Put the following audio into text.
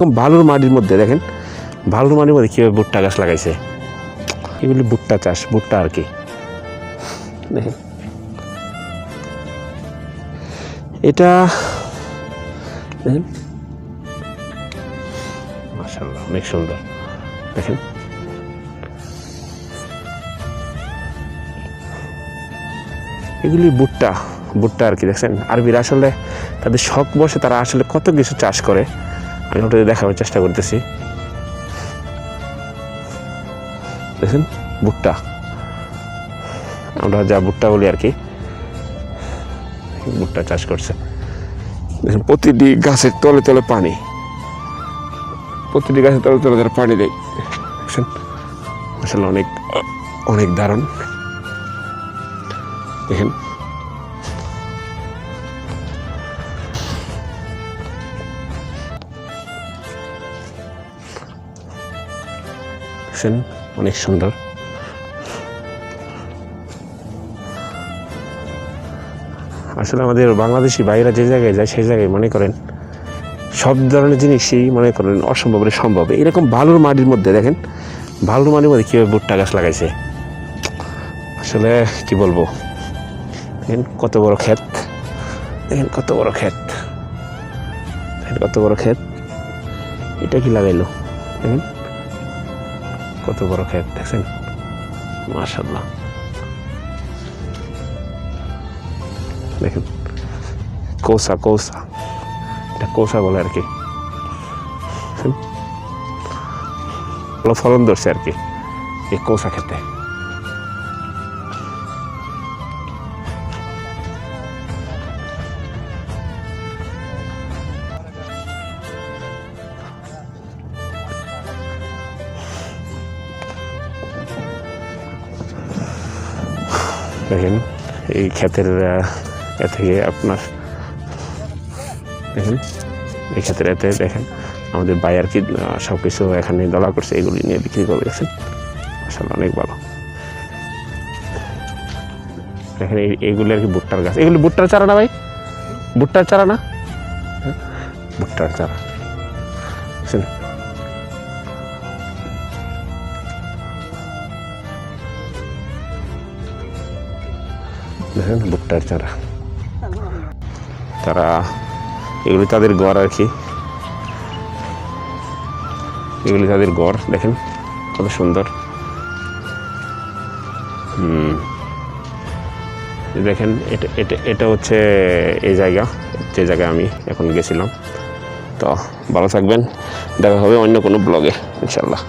এরকম বালুর মাটির মধ্যে, দেখেন? বালুর মাটির মধ্যে কীভাবে ভুট্টা গাছ লাগাইছে। এগুলি ভুট্টা চাষ, ভুট্টা আর কি। দেখেন। এটা, দেখেন। মাশাল্লাহ অনেক সুন্দর। দেখেন। এগুলি ভুট্টা ভুট্টা আর কি, দেখছেন? আরবিরা আসলে তাদের শখ বসে, তারা আসলে কত কিছু চাষ করে। আমি ওটা দেখাবার চেষ্টা করতেছি। দেখেন ভুট্টা আমরা যা ভুট্টা বলি আর কি ভুট্টা চাষ করছে। দেখেন, প্রতিটি গাছের তলে তলে পানি। প্রতিটি গাছের তলে তলে তারা পানি দেয় দেখছেন আসলে অনেক অনেক দারুণ। দেখেন দেখছেন অনেক সুন্দর। আসলে আমাদের বাংলাদেশি বাইরা যে জায়গায় যায়, সেই জায়গায় মনে করেন সব ধরনের জিনিসই মনে করেন অসম্ভব সম্ভব। এরকম বালুর মাটির মধ্যে দেখেন বালুর মাটির মধ্যে কীভাবে ভুট্টা গাছ লাগাইছে। আসলে কি বলব? দেখেন কত বড় ক্ষেত। দেখেন কত বড় ক্ষেত। দেখেন কত বড় ক্ষেত। এটা কি লাগাইলো? দেখেন। কত বড় ক্ষেত দেখছেন? মাশাল্লাহ দেখেন, কৌসা কৌসা। এটা কৌসা বলে আর কি। ভালো ফলন ধরছে আর কি, এই কৌসা খেতে দেখেন এই ক্ষেতের এ থেকে আপনার দেখেন এই ক্ষেতের এতে দেখেন আমাদের বাই আর কি সব কিছু এখানে দলা করছে এগুলি নিয়ে বিক্রি করে গেছেন আসলে অনেক ভালো। দেখেন এই এইগুলি আর কি ভুট্টার গাছ। এগুলি ভুট্টার চারা না ভাই? ভুট্টার চারা না? হ্যাঁ, ভুট্টার চারা। দেখেন ভুট্টার চারা তারা এগুলি তাদের গড় আর কি। এগুলি তাদের গড় দেখেন, কত সুন্দর। হুম। দেখেন, এটা এটা এটা হচ্ছে এই জায়গা, যে জায়গায় আমি এখন গেছিলাম। তো ভালো থাকবেন, দেখা হবে অন্য কোনো ব্লগে ইনশাল্লাহ